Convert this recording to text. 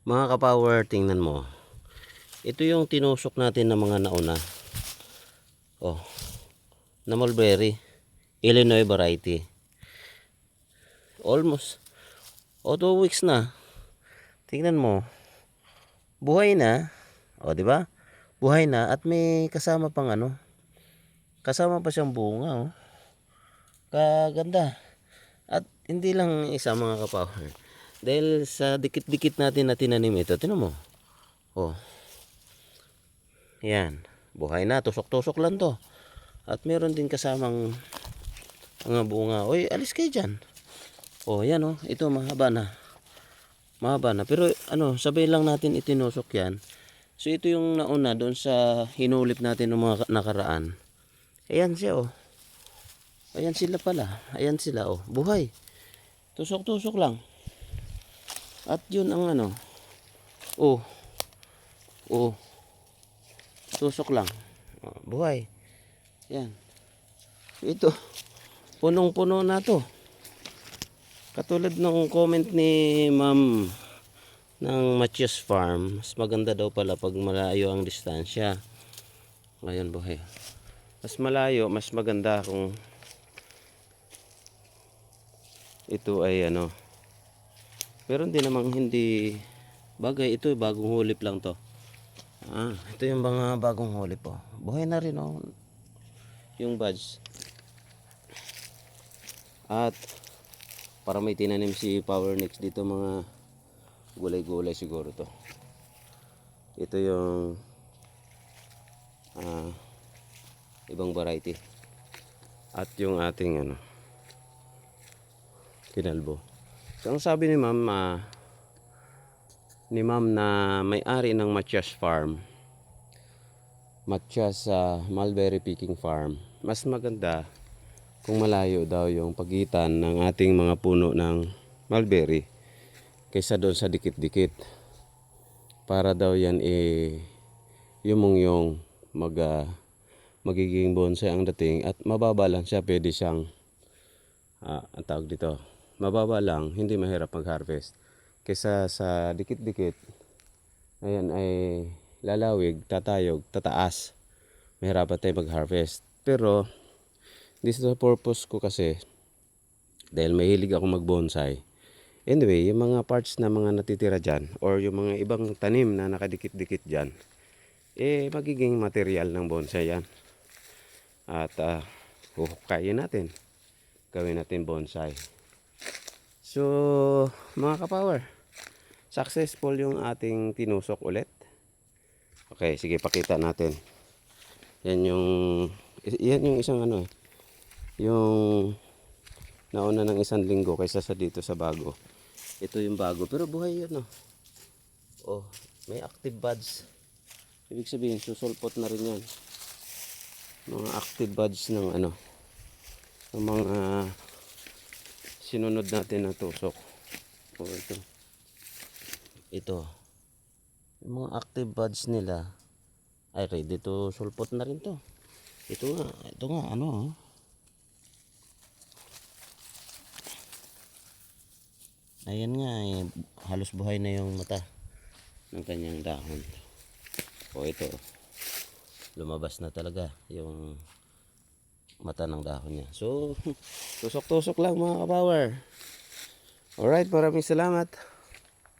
Mga kapower, tingnan mo. Ito yung tinusok natin ng mga nauna. Oh. Na mulberry. Illinois variety. Almost. O, two weeks na. Tingnan mo. Buhay na. O, di ba? Buhay na at may kasama pang ano. Kasama pa siyang bunga, oh. Kaganda. At hindi lang isa mga kapower. Dahil sa dikit-dikit natin na tinanim ito, tinan mo. Oh. Yan. Buhay na. Tusok-tusok lang to. At meron din kasamang mga bunga. Uy, alis kayo dyan. Oh, yan oh. Ito mahaba na. Mahaba na. Pero ano, sabay lang natin itinusok yan. So ito yung nauna doon sa hinulip natin ng mga nakaraan. Ayan siya oh. Ayan sila pala. Ayan sila oh. Buhay. Tusok-tusok lang. At yun ang ano. Oh. Oh. Tusok lang. Oh, buhay. Yan. Ito. Punong-puno na to. Katulad ng comment ni Ma'am ng Matias Farm, mas maganda daw pala pag malayo ang distansya. Ngayon buhay. Mas malayo, mas maganda kung ito ay ano. Pero hindi namang hindi bagay. Ito bagong hulip lang to. Ah, ito yung mga bagong hulip po. Buhay na rin oh. Yung buds. At para may tinanim si Power Nix dito mga gulay-gulay siguro to. Ito yung ah, ibang variety. At yung ating ano kinalbo. So, ang sabi ni ma'am ah, ni ma'am na may-ari ng Matias Farm. Matias sa Mulberry Picking Farm. Mas maganda kung malayo daw yung pagitan ng ating mga puno ng mulberry kaysa doon sa dikit-dikit. Para daw yan eh yung yung mag ah, magiging bonsai ang dating at mababa lang siya pwede siyang ah, ang tawag dito mababa lang hindi mahirap mag-harvest. Kaysa sa dikit-dikit ayan ay lalawig tatayog tataas. Mahirapan tayo mag-harvest. Pero this is the purpose ko kasi dahil mahilig ako mag-bonsai. Anyway yung mga parts na mga natitira dyan or yung mga ibang tanim na nakadikit-dikit dyan eh magiging material ng bonsai yan. At uh, huhukayin natin. Gawin natin bonsai so mga kapower successful yung ating tinusok ulit. Okay sige pakita natin. Yan yung yan yung isang ano eh. Yung nauna ng isang linggo kaysa sa dito sa bago. Ito yung bago pero buhay yun oh oh may active buds. Ibig sabihin susulpot na rin yan. Mga active buds ng ano ng mga sinunod natin na tusok. Oh ito. Ito. Yung mga active buds nila ay ready to sulpot na rin to. Ito nga ito nga ano oh. Ayan nga, eh, halos buhay na yung mata ng kanyang dahon. O ito, lumabas na talaga yung mata ng dahon niya. So, tusok-tusok lang mga kapower. Alright, maraming salamat.